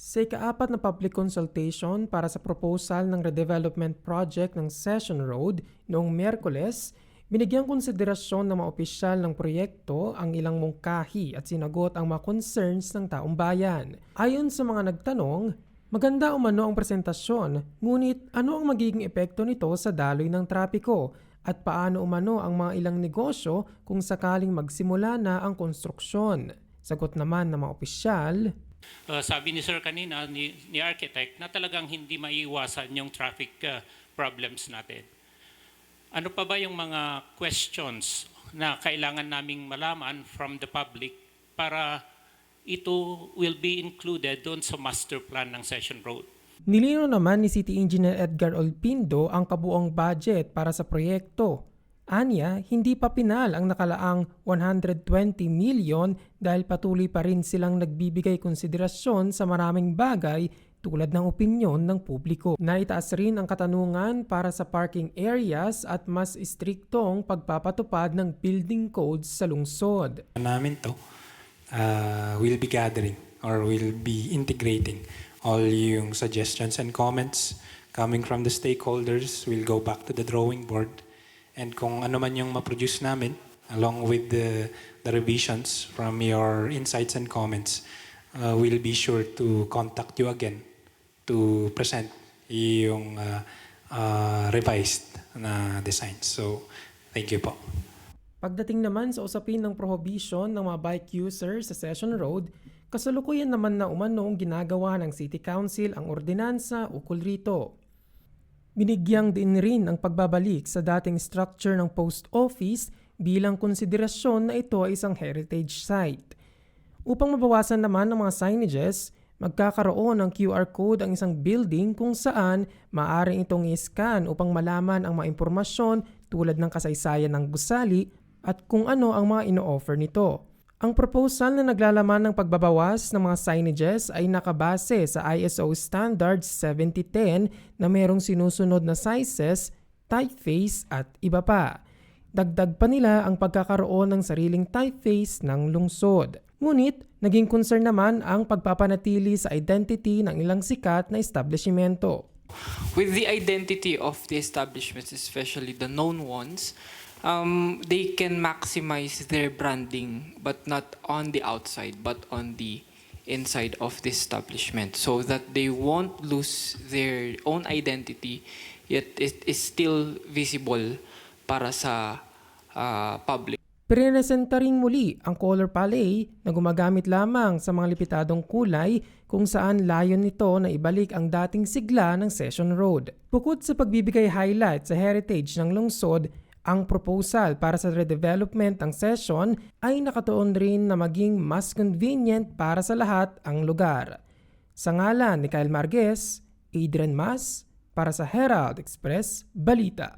Sa ikaapat na public consultation para sa proposal ng redevelopment project ng Session Road noong Miyerkules, binigyang konsiderasyon ng mga opisyal ng proyekto ang ilang mungkahi at sinagot ang mga concerns ng taong bayan. Ayon sa mga nagtanong, maganda umano ang presentasyon, ngunit ano ang magiging epekto nito sa daloy ng trapiko at paano umano ang mga ilang negosyo kung sakaling magsimula na ang konstruksyon. Sagot naman ng mga opisyal, Uh, sabi ni Sir kanina, ni, ni Architect, na talagang hindi maiiwasan yung traffic uh, problems natin. Ano pa ba yung mga questions na kailangan naming malaman from the public para ito will be included doon sa master plan ng Session Road? Nilino naman ni City Engineer Edgar Olpindo ang kabuong budget para sa proyekto. Anya, hindi pa pinal ang nakalaang 120 million dahil patuloy pa rin silang nagbibigay konsiderasyon sa maraming bagay tulad ng opinyon ng publiko. Naitaas rin ang katanungan para sa parking areas at mas istriktong pagpapatupad ng building codes sa lungsod. namin to, uh, we'll be gathering or we'll be integrating all yung suggestions and comments coming from the stakeholders. We'll go back to the drawing board and kung ano man yung ma-produce namin along with the, the revisions from your insights and comments, uh, we'll be sure to contact you again to present yung uh, uh, revised na design. So, thank you po. Pagdating naman sa usapin ng prohibition ng mga bike users sa Session Road, kasalukuyan naman na umanong ginagawa ng City Council ang ordinansa ukol rito. Binigyang din rin ang pagbabalik sa dating structure ng post office bilang konsiderasyon na ito ay isang heritage site. Upang mabawasan naman ang mga signages, magkakaroon ng QR code ang isang building kung saan maaring itong i-scan upang malaman ang mga impormasyon tulad ng kasaysayan ng gusali at kung ano ang mga ino-offer nito. Ang proposal na naglalaman ng pagbabawas ng mga signages ay nakabase sa ISO Standards 7010 na merong sinusunod na sizes, typeface at iba pa. Dagdag pa nila ang pagkakaroon ng sariling typeface ng lungsod. Ngunit, naging concern naman ang pagpapanatili sa identity ng ilang sikat na establishmento. with the identity of the establishments, especially the known ones, um, they can maximize their branding, but not on the outside, but on the inside of the establishment, so that they won't lose their own identity, yet it is still visible para sa uh, public. Pirenesenta rin muli ang color palette na gumagamit lamang sa mga lipitadong kulay kung saan layon nito na ibalik ang dating sigla ng Session Road. Bukod sa pagbibigay highlight sa heritage ng lungsod, ang proposal para sa redevelopment ng session ay nakatuon rin na maging mas convenient para sa lahat ang lugar. Sa ngalan ni Kyle Marquez, Adrian Mas, para sa Herald Express, Balita.